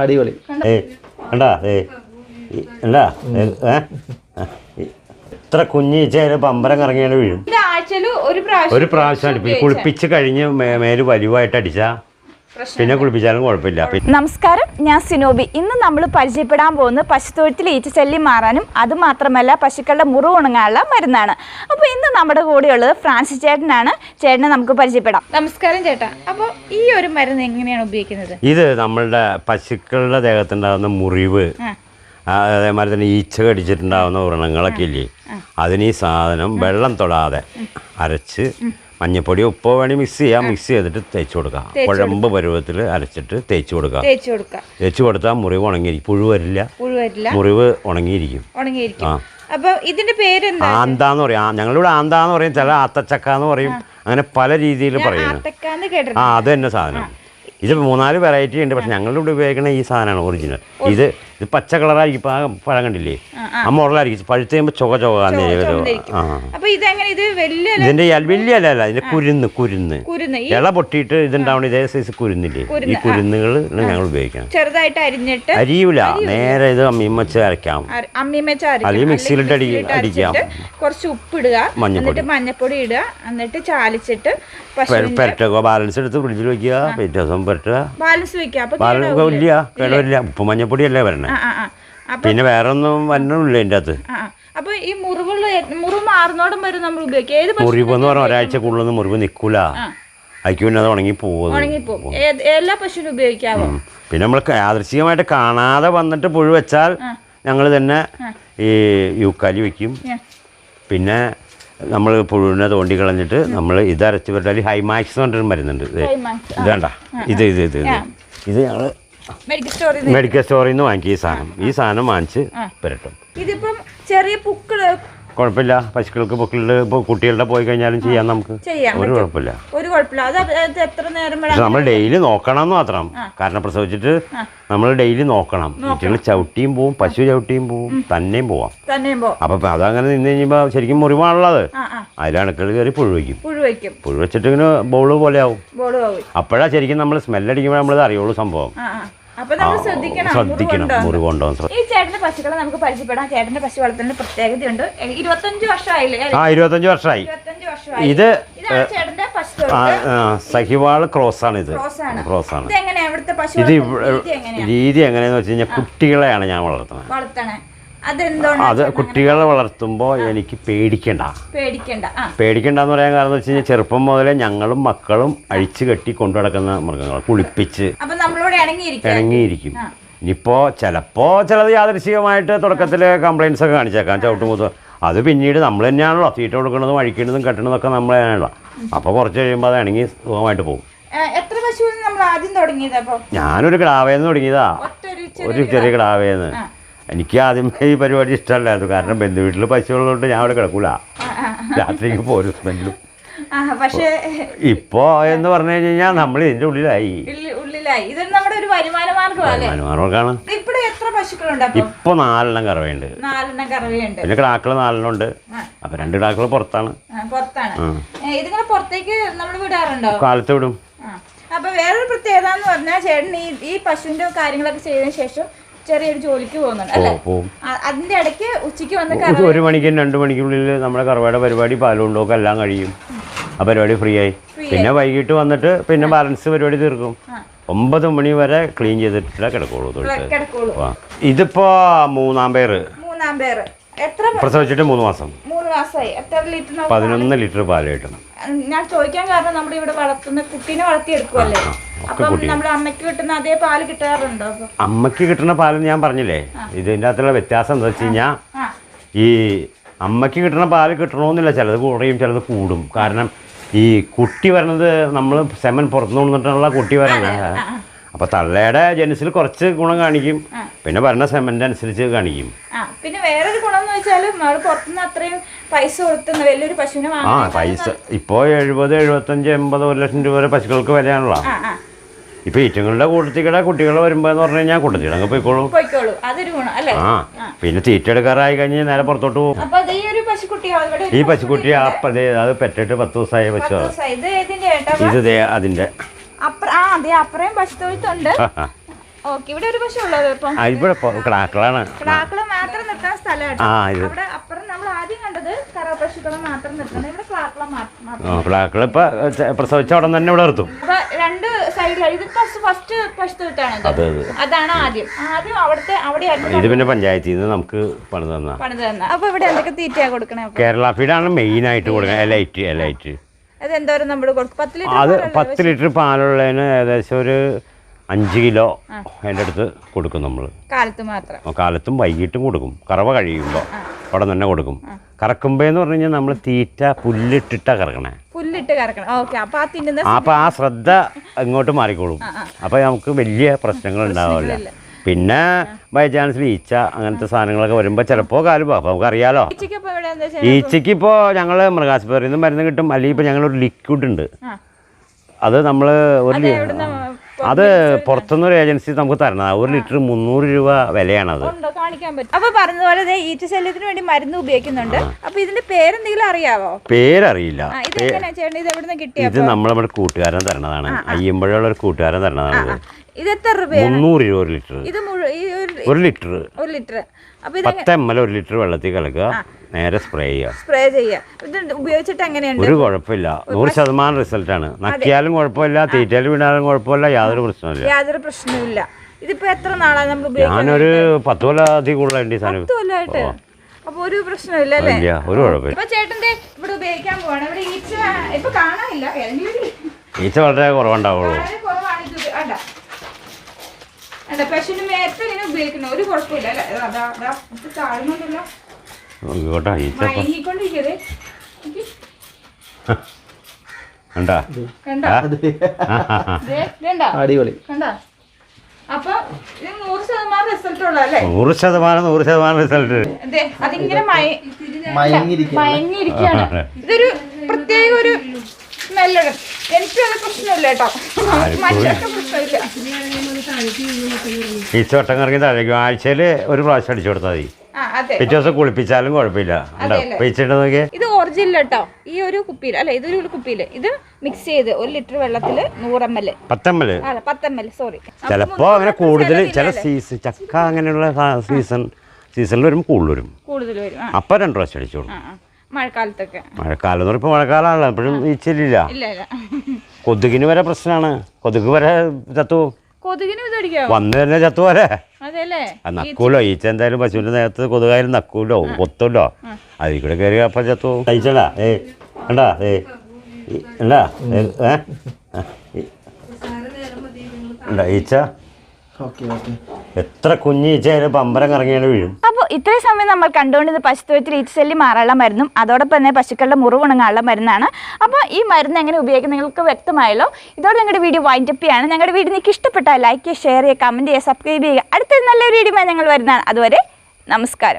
അടിപൊളി. ഇത്ര കുഞ്ഞീച്ചയിൽ പമ്പരം കറങ്ങിയാലും വീഴും. ഒരു പ്രാവശ്യം കുളിപ്പിച്ച് കഴിഞ്ഞ് മേൽ വലിവായിട്ട് അടിച്ചാ? പിന്നെ കുളിപ്പിച്ചാലും കുഴപ്പമില്ല. നമസ്കാരം. ഞാൻ സിനോബി. ഇന്ന് നമ്മൾ പരിചയപ്പെടാൻ പോകുന്നത് പശുത്തൊഴുത്തിൽ ഈച്ചശല്യം മാറാനും അത് മാത്രമല്ല പശുക്കളുടെ മുറിവ് ഉണങ്ങാനുള്ള മരുന്നാണ്. അപ്പോൾ ഇന്ന് നമ്മുടെ കൂടെയുള്ളത് ഫ്രാൻസിസ് ചേട്ടനാണ്. ചേട്ടനെ നമുക്ക് പരിചയപ്പെടാം. നമസ്കാരം ചേട്ടാ. അപ്പോൾ ഈ ഒരു മരുന്ന് എങ്ങനെയാണ് ഉപയോഗിക്കുന്നത്? ഇത് നമ്മളുടെ പശുക്കളുടെ ദേഹത്തുണ്ടാകുന്ന മുറിവ് അതേമാതിരി തന്നെ ഈച്ച കടിച്ചിട്ടുണ്ടാകുന്ന വ്രണങ്ങളൊക്കെ ഇല്ലേ? അതിന് ഈ സാധനം വെള്ളം തൊടാതെ അരച്ച് മഞ്ഞപ്പൊടി ഉപ്പോ വേണി മിക്സ് ചെയ്യാം. മിക്സ് ചെയ്തിട്ട് തേച്ച് കൊടുക്കാം. കുഴമ്പ് പരുവത്തിൽ അരച്ചിട്ട് തേച്ച് കൊടുക്കാം. തേച്ച് കൊടുത്താൽ മുറിവ് ഉണങ്ങിയിരിക്കും. പുഴു വരില്ല. പുഴു വരില്ല. മുറിവ് ഉണങ്ങിയിരിക്കും. ഉണങ്ങിയിരിക്കും. ആ. അപ്പൊ ഇതിന്റെ പേര് ആന്താന്ന് പറയും. ഞങ്ങളിവിടെ ആന്താന്ന് പറയും. ചില ആത്തച്ചക്ക എന്ന് പറയും അങ്ങനെ പല രീതിയിൽ പറയുന്നു. ആ അത് തന്നെ സാധനം. ഇത് മൂന്നാൽ വെറൈറ്റി ഉണ്ട്. പക്ഷെ ഞങ്ങളുടെ ഇവിടെ ഉപയോഗിക്കുന്ന ഈ സാധനമാണ് ഒറിജിനൽ ഇത് ഇത് പച്ച കളറായിരിക്കും. ഇപ്പം പഴം കണ്ടില്ലേ? ആ മുറലായിരിക്കും പഴുത്ത് കഴിയുമ്പോൾ ചുക ചുകാന്ന് വലിയ ഇതിന്റെ ഇല- വലിയ അല്ല അല്ല ഇതിന്റെ കുരുന്ന് കുരുന്ന്. കുരുന്ന്. ഇല പൊട്ടിയിട്ട് ഇതുണ്ടാവണ ഇതേ സൈസ് കുരുന്നില്ലേ? ഈ കുരുന്നുകൾ ഞങ്ങൾ ഉപയോഗിക്കണം. ചെറുതായിട്ട് അരിഞ്ഞിട്ട് അരിയൂല നേരെ ഇത് അമ്മീമച്ച അരക്കാം അര- അമ്മിമേച്ച. അല്ലെങ്കിൽ മിക്സിയിലിട്ട് അടിക്കാം. കുറച്ച് ഉപ്പിടുക. ഇടുക എന്നിട്ട് മഞ്ഞപ്പൊടി ഇടുക. എന്നിട്ട് ചാലിച്ചിട്ട് പെരട്ടുക. ബാലൻസ് എടുത്ത് ഫ്രിഡ്ജിൽ വെക്കുക. പിറ്റേ ദിവസം പെരട്ടുക. ബാലൻസ് വെക്കുക. ബാലൻസ്? ഇല്ല. കേടില്ല ഉപ്പ് വരണേ. ആ ആ അപ്പൊ പിന്നെ വേറെ ഒന്നും വരണമില്ല അതിന്റെ അകത്ത്. അപ്പൊ ഈ മുറിവുള്ള മുറിവ് മാറുന്നോടം വരെ നമ്മൾ ഉപയോഗിക്കുക ഏത് പശു മുറിവ് എന്ന് പറഞ്ഞാൽ ഒരാഴ്ചക്കുള്ളിൽ മുറിവ് നിൽക്കൂല ഉണങ്ങി പോകും എല്ലാ പശുവിനും ഉപയോഗിക്കാവോ? പിന്നെ നമ്മൾ യാദൃശികമായിട്ട് കാണാതെ വന്നിട്ട് പുഴു വെച്ചാൽ ഞങ്ങൾ തന്നെ ഈ യൂക്കാലി വെക്കും. പിന്നെ നമ്മൾ പുഴുവിനെ തോണ്ടി കളഞ്ഞിട്ട് നമ്മൾ ഇത് അരച്ച് വിട്ടാൽ ഹൈമാക്സ് എന്ന് പറഞ്ഞിട്ട് മരുന്നുണ്ട്. ഇത് വേണ്ട ഇത് ഇത് ഇത് ഇത്. ഇത് ഞങ്ങൾ മെഡിക്കൽ സ്റ്റോറിൽ നിന്ന് വാങ്ങിക്കും ഈ സാധനം. ഈ സാധനം വാങ്ങിച്ച് പുരട്ടും. ഇതിപ്പം ചെറിയ പുക്കൾ കുഴപ്പമില്ല. പശുക്കൾക്ക് പൊക്കളുടെ കുട്ടികളുടെ പോയി കഴിഞ്ഞാലും ചെയ്യാം നമുക്ക്. ഒരു കുഴപ്പമില്ല. ഒരു കുഴപ്പമില്ല. അത് എത്ര നേരം നമ്മൾ ഡെയിലി നോക്കണം എന്ന് മാത്രം. കാരണം പ്രസവിച്ചിട്ട് നമ്മൾ ഡെയിലി നോക്കണം. കുട്ടികൾ ചവിട്ടിയും പോവും പശു ചവിട്ടിയും പോവും തന്നെയും പോവാം. അപ്പൊ അതങ്ങനെ നിന്ന് കഴിയുമ്പോൾ ശരിക്കും മുറിവാണുള്ളത്. അതിലണക്കൾ കയറി പുഴു വയ്ക്കും. പുഴു വയ്ക്കും. പുഴു വെച്ചിട്ട് ഇങ്ങനെ ബോൾ പോലെ ആവും. അപ്പോഴാ ശരിക്കും നമ്മൾ സ്മെല്ലടിക്കുമ്പോൾ നമ്മളത് അറിയുള്ളൂ സംഭവം. ശ്രദ്ധിക്കണം മുറിവുണ്ടോ? ഈ ചേട്ടന്റെ പശുക്കളെ നമുക്ക് പരിചയപ്പെടാം. ചേട്ടന്റെ പശു വളർത്തലിന് പ്രത്യേകതയുണ്ട്. ഉണ്ട് ഇരുപത്തഞ്ച് വർഷമായില്ലേ? ആ ഇരുപത്തഞ്ച് വർഷമായി. ഇത് സഹിവാൾ ക്രോസ് ആണ് ഇത്. ക്രോസ് ആണ്. ഇത് രീതി എങ്ങനെയാ? രീതി എങ്ങനെയാന്ന് വെച്ച് കഴിഞ്ഞാൽ കുട്ടികളെയാണ് ഞാൻ വളർത്തുന്നത്. അത് കുട്ടികളെ വളർത്തുമ്പോൾ എനിക്ക് പേടിക്കണ്ട. പേടിക്കണ്ട ആ. പേടിക്കണ്ടെന്ന് പറയാൻ കാരണം എന്ന് വെച്ച് കഴിഞ്ഞാൽ ചെറുപ്പം മുതലേ ഞങ്ങളും മക്കളും അഴിച്ചു കെട്ടി കൊണ്ടു നടക്കുന്ന മൃഗങ്ങൾ കുളിപ്പിച്ച് ഇണങ്ങിയിരിക്കും. ഇനിയിപ്പോൾ ചിലപ്പോ ചിലത് യാദൃശികമായിട്ട് തുടക്കത്തിൽ കംപ്ലയിൻസ് ഒക്കെ കാണിച്ചേക്കാം. ചവിട്ടുമുത്ത്. അത് പിന്നീട് നമ്മൾ തന്നെയാണല്ലോ. തീറ്റ കൊടുക്കുന്നതും കെട്ടണതും കെട്ടണതൊക്കെ നമ്മൾ തന്നെയാണല്ലോ. അപ്പോൾ കുറച്ച് കഴിയുമ്പോൾ അത് ഇണങ്ങി സുഖമായിട്ട് പോകും. എത്ര പശു നമ്മൾ ആദ്യം തുടങ്ങിയത് ഞാനൊരു കിടാവേന്ന് തുടങ്ങിയതാ. ഒരു ചെറിയ കിടാവേന്ന്. എനിക്ക് ആദ്യമേ ഈ പരിപാടി ഇഷ്ടമല്ലായിരുന്നു. കാരണം ബന്ധു വീട്ടിൽ പശുവുള്ളതുകൊണ്ട് ഞാൻ അവിടെ കിടക്കൂല. രാത്രിക്ക് പോരും സ്മെല്ലും ആ പക്ഷേ ഇപ്പോ എന്ന് പറഞ്ഞു കഴിഞ്ഞാൽ നമ്മൾ ഇതിന്റെ ഉള്ളിലായി. ഇപ്പൊ ഉള്ളിലായി. ഇത് നമ്മുടെ ഒരു വരുമാന ഇവിടെ എത്ര പശുക്കളുണ്ട് ഇപ്പോൾ നാലെണ്ണം കറവയുണ്ട്. നാലെണ്ണം കറവയുണ്ട്. പിന്നെ കിടാക്കൾ നാലെണ്ണം ഉണ്ട് അപ്പൊ രണ്ട് കിടാക്കൾ പുറത്താണ്. പുറത്താണ്. ഇതിങ്ങനെ പുറത്തേക്ക് നമ്മൾ വിടാറുണ്ടോ? കാലത്ത് വിടും. അപ്പൊ വേറൊരു പ്രത്യേകത എന്ന് പറഞ്ഞാൽ ചേട്ടൻ ഈ ഈ പശുവിന്റെ കാര്യങ്ങളൊക്കെ ചെയ്തതിനു ശേഷം ചെറിയൊരു ജോലിക്ക് പോകുന്നുണ്ട് അല്ലേ? അതിന്റെ ഇടയ്ക്ക് ഉച്ചയ്ക്ക് വന്ന ഒരു- മണിക്കും രണ്ട് മണിക്കുള്ളിൽ നമ്മുടെ കറവയുടെ പരിപാടി പാലുണ്ടോക്കെ എല്ലാം കഴിയും. ആ പരിപാടി ഫ്രീ ആയി. പിന്നെ വൈകിട്ട് വന്നിട്ട് പിന്നെ ബാലൻസ് പരിപാടി തീർക്കും. ഒമ്പത് മണി വരെ ക്ലീൻ ചെയ്തിട്ടില്ല കിടക്കുള്ളൂ തൊഴുത്ത്. ഇതിപ്പോ മൂന്നാം പേര്. മൂന്നാം പേര്. എത്ര പ്രസവിച്ചിട്ട് മൂന്ന് മാസം. മൂന്ന് മാസമായി. എത്ര ലിറ്റർ നമുക്ക് പതിനൊന്ന് ലിറ്റർ പാൽ കിട്ടണം. ഞാൻ ചോദിക്കാൻ കാരണം നമ്മുടെ ഇവിടെ വളർത്തുന്ന കുട്ടീനെ വളർത്തിയെടുക്കുമല്ലേ അപ്പം നമ്മുടെ അമ്മയ്ക്ക് കിട്ടുന്ന അതേ പാൽ കിട്ടാറുണ്ടോ അപ്പൊ? അമ്മയ്ക്ക് കിട്ടുന്ന ഞാൻ പറഞ്ഞില്ലേ? ഇതിന്റെ അകത്തുള്ള വ്യത്യാസം എന്താ വെച്ച് കഴിഞ്ഞാൽ ഈ അമ്മയ്ക്ക് കിട്ടുന്ന പാൽ കിട്ടണമെന്നില്ല ചിലത് കുറയും ചിലത് കൂടും. കാരണം ഈ കുട്ടി വരണത് നമ്മൾ സെമൻ പുറത്തു കൊണ്ടിട്ടുള്ള കുട്ടി വരണ. അപ്പൊ തള്ളയുടെ ജനസിൽ കുറച്ച് ഗുണം കാണിക്കും. പിന്നെ വരണ സെമന്റെ അനുസരിച്ച് കാണിക്കും. പിന്നെ വേറൊരു ഗുണം എന്ന് വെച്ചാൽ നമ്മൾ പുറത്തുനിന്ന് അത്രയും പൈസ കൊടുത്തുന്ന വലിയൊരു പശുവിനെ ആ പൈസ. ഇപ്പോ എഴുപത് എഴുപത്തഞ്ച് എൺപത് ഒരു ലക്ഷം രൂപ വരെ പശുക്കൾക്ക് വിലയാണല്ലോ. ഇപ്പോൾ ഈറ്റങ്ങളുടെ കൂട്ടത്തിക്കടെ കുട്ടികൾ വരുമ്പോൾ എന്ന് പറഞ്ഞു കഴിഞ്ഞാൽ കൂട്ടത്തിൽ അങ്ങ് പോയിക്കോളും. പോയിക്കോളൂ. അതൊരു ഗുണം. അല്ലേ? ആ. പിന്നെ തീറ്റ എടുക്കാറായി കഴിഞ്ഞ് നേരെ പുറത്തോട്ട് പോകും. അപ്പൊ ഈ ഒരു പശു പശുക്കുട്ടിയോ ഇവിടെ ഈ പശുക്കുട്ടി ആ ദേ അത് പെറ്റിട്ട് പത്ത് ദിവസമായ പശു. ഇത് അതിന്റെ ഏട്ടാ ഇത് ദേ അതിന്റെ അപ്പുറ ആ അതെ അപ്പുറയും പശു തൊഴുത്തുണ്ട് ഓക്കെ ഇവിടെ ഒരു പശു ഉള്ളത് ഇപ്പം? ആ ഇവിടെ പൊ- കിടാക്കളാണ് ക്ലാക്കൾ മാത്രം നിർത്താൻ സ്ഥലമായിട്ട് ആ ഇത്. അവിടെ അപ്പുറം നമ്മൾ ആദ്യം കണ്ടത് പശുക്കളെ മാത്രം ഇവിടെ ക്ലാക്കളെ മാത്രം. ആ ഇപ്പം പ്രസവിച്ച ഉടൻ തന്നെ ഇവിടെ നിർത്തും. അപ്പൊ ഇത്. ഫസ്റ്റ് അതെ അതെ. അതാണ് ആദ്യം. ആദ്യം അവിടുത്തെ അവിടെയായിരുന്നു ഇത് പിന്നെ പഞ്ചായത്തിൽ നിന്ന് നമുക്ക് പണിത് തന്ന. പണിത് തന്നെ. അപ്പൊ ഇവിടെ എന്തൊക്കെ തീറ്റയാ കൊടുക്കണേ അപ്പൊ? കേരള ഫീഡാണ് മെയിൻ ആയിട്ട് കൊടുക്കുന്നത് എലൈറ്റ് എലൈറ്റ് അത് എന്തോരം നമ്മൾ കൊടുക്കും? പത്ത് ലിറ്റർ അത്? പത്ത് ലിറ്റർ പാലുള്ളതിന് ഏകദേശം ഒരു അഞ്ച് കിലോ അതിന്റെ അടുത്ത് കൊടുക്കും നമ്മൾ കാലത്ത് മാത്രം. കാലത്തും വൈകിട്ടും കൊടുക്കും. കറവ കഴിയുമ്പോൾ അവിടെ തന്നെ കൊടുക്കും. കറക്കുമ്പോ എന്ന് പറഞ്ഞു കഴിഞ്ഞാൽ നമ്മൾ തീറ്റ പുല്ലിട്ടിട്ടാ കറക്കണേ. പുല്ലിട്ട് കറക്കണം. ഓക്കെ അപ്പൊ ആ തിന്നുന്ന ആ ശ്രദ്ധ ഇങ്ങോട്ട് മാറിക്കോളും. അപ്പൊ നമുക്ക് വലിയ പ്രശ്നങ്ങൾ ഉണ്ടാവില്ല. പിന്നെ ബൈ ചാൻസ് ഈച്ച അങ്ങനത്തെ സാധനങ്ങളൊക്കെ വരുമ്പോൾ ചിലപ്പോൾ കാൽ പോകും അപ്പോൾ നമുക്കറിയാലോ. ഉച്ചയ്ക്ക് അപ്പൊ ചെയ്യുക ഈച്ചയ്ക്ക് ഇപ്പോൾ ഞങ്ങൾ മൃഗാശുപത്രിയിൽ നിന്ന് മരുന്ന് കിട്ടും. അല്ലെങ്കിൽ ഇപ്പോൾ ഞങ്ങളൊരു ലിക്വിഡ് ഉണ്ട്. അത് നമ്മൾ ഒരു അത് പുറത്തുനിന്നൊരു ഏജൻസി നമുക്ക് തരണതാണ് ഒരു ലിറ്റർ മുന്നൂറ് രൂപ വിലയാണത്. ഉണ്ടോ? കാണിക്കാൻ പറ്റും. അപ്പൊ പറഞ്ഞതുപോലെ ദേ ഈച്ച ശല്യത്തിന് വേണ്ടി മരുന്ന് ഉപയോഗിക്കുന്നുണ്ട്. അപ്പൊ ഇതിന്റെ പേരെന്തെങ്കിലും അറിയാവോ? പേരറിയില്ല. ആ, ഇത് എങ്ങനെയാ ചേട്ടൻ ഇത് എവിടുന്ന് കിട്ടിയ ഇത് നമ്മളെ കൂട്ടുകാരൻ തരണതാണ്. അയ്യമ്പഴമുള്ള ഒരു കൂട്ടുകാരൻ തരണതാണ് ഇത്. ഇത് എത്ര രൂപയാണ്? മുന്നൂറ് രൂപ ഒരു ലിറ്റർ ഇത് മുഴുവൻ ഈ ഒരു ഒരു ലിറ്റർ ഒരു ലിറ്റർ അപ്പോൾ ഇത് പത്ത് എം എൽ ഒരു ലിറ്റർ വെള്ളത്തിൽ കലക്കുക. നേരെ സ്പ്രേ ചെയ്യുക. സ്പ്രേ ചെയ്യുക. ഇത് ഉപയോഗിച്ചിട്ട് എങ്ങനെയുണ്ട്? ഒരു കുഴപ്പമില്ല. നൂറ് ശതമാനം റിസൾട്ടാണ് നക്കിയാലും കുഴപ്പമില്ല തീറ്റയിൽ വീണാലും കുഴപ്പമില്ല യാതൊരു പ്രശ്നമില്ല യാതൊരു പ്രശ്നമില്ല ഇതിപ്പോ എത്ര നാളാണ് നമ്മൾ ഉപയോഗിക്കുന്നത് ഞാനൊരു പത്ത് കൊല്ലം അധികം കൂടുതലുണ്ട് ഈ സാധനം കൊല്ലമായിട്ട് അപ്പൊ ഒരു പ്രശ്നമില്ല അല്ലേ? ഇല്ല ഒരു കുഴപ്പമില്ല. ഇപ്പൊ ചേട്ടന്റെ ഇവിടെ ഉപയോഗിക്കാൻ പോവാണ്. ഇവിടെ ഈച്ച ഇപ്പൊ കാണാനില്ല. ഈച്ച വളരെ കുറവുണ്ടാവുള്ളൂ വളരെ കുറവാണ് ഇത് ഉപ- അല്ല അല്ല പശുവിന് മേത്ത് ഇങ്ങനെ ഉപയോഗിക്കണം ഒരു കുഴപ്പമില്ല അതാ അതാ താഴ്ന്നുണ്ടല്ലോ. മയങ്ങിക്കൊണ്ടിരിക്കതേ? അടിപൊളി. കണ്ടോ? അപ്പൊ ഇത് നൂറ് ശതമാനം നൂറ് ശതമാനം റിസൾട്ട് അതെ അതിങ്ങനെ. മയങ്ങിയിരിക്കുകയാണ്. ഇതൊരു പ്രത്യേക ഒരു സ്മെല്ലാണ് എനിക്കും അത് പ്രശ്നമില്ല കേട്ടോ. മറ്റൊക്കെ പ്രശ്നമില്ല. ഈച്ച വട്ടം കറങ്ങി താഴേക്കും ആഴ്ചയിൽ ഒരു പ്രാവശ്യം അടിച്ചു കൊടുത്താൽ മതി. പിറ്റേ ദിവസം കുളിപ്പിച്ചാലും കുഴപ്പമില്ല. ഇത് ഒറിജിനൽ കേട്ടോ ഈ ഒരു കുപ്പിയിൽ അല്ല ഇതൊരു കുപ്പിയിൽ ഇത് മിക്സ് ചെയ്ത് ഒരു ലിറ്റർ വെള്ളത്തിൽ നൂറ് എൽ പത്തമ്മൽ? അല്ല പത്ത് എം എൽ സോറി ചിലപ്പോ അങ്ങനെ കൂടുതൽ ചില സീസൺ ചക്ക അങ്ങനെയുള്ള സീസൺ സീസണിൽ വരുമ്പോൾ കൂടുതൽ വരും. കൂടുതൽ വരും അപ്പൊ രണ്ടു പ്രാവശ്യം അടിച്ചു ആ, ആ. മഴക്കാലത്തൊക്കെ. മഴക്കാലം എന്ന് പറയുമ്പോൾ മഴക്കാലമാണല്ലോ എപ്പോഴും ഇല്ല കൊതുകിന് വരെ പ്രശ്നമാണ് കൊതുക് വരെ ചത്തു. കൊതുകിന് വന്ന് തന്നെ ചത്തു വരെ അതെല്ലേ അത് നക്കൂലോ ഈച്ച എന്തായാലും പശുവിന്റെ നേരത്ത് കൊതുകായാലും നക്കൂലോ കൊത്തുല്ലോ അതിൽ കൂടെ കയറി അപ്പം ചത്തു. കഴിച്ചടാ ഏ കണ്ടാ? ഏ ഉണ്ടാ കണ്ടാ? ഏ ഈച്ച? എത്ര കുഞ്ഞ് ഈച്ച അതിന് പമ്പരം കറങ്ങിയാലും വീഴും. അപ്പോൾ ഇത്രയും സമയം നമ്മൾ കണ്ടുകൊണ്ടിരുന്ന പശുത്തൊഴുത്തിൽ ഈച്ചശല്യം മാറാനുള്ള മരുന്നും അതോടൊപ്പം തന്നെ പശുക്കളുടെ മുറിവുണങ്ങാനുള്ള മരുന്നാണ്. അപ്പോൾ ഈ മരുന്ന് എങ്ങനെ ഉപയോഗിക്കുന്ന നിങ്ങൾക്ക് വ്യക്തമായല്ലോ. ഇതോടെ ഞങ്ങളുടെ വീഡിയോ വൈൻഡപ്പ് ചെയ്യാണ്. ഞങ്ങളുടെ വീഡിയോ നിങ്ങൾക്ക് ഇഷ്ടപ്പെട്ടാൽ ലൈക്ക് ചെയ്യുക ഷെയർ ചെയ്യുക കമന്റ് ചെയ്യുക സബ്സ്ക്രൈബ് ചെയ്യുക. അടുത്തൊരു നല്ലൊരു വീഡിയോ ഞങ്ങൾ വരുന്നതാണ്. അതുവരെ നമസ്കാരം.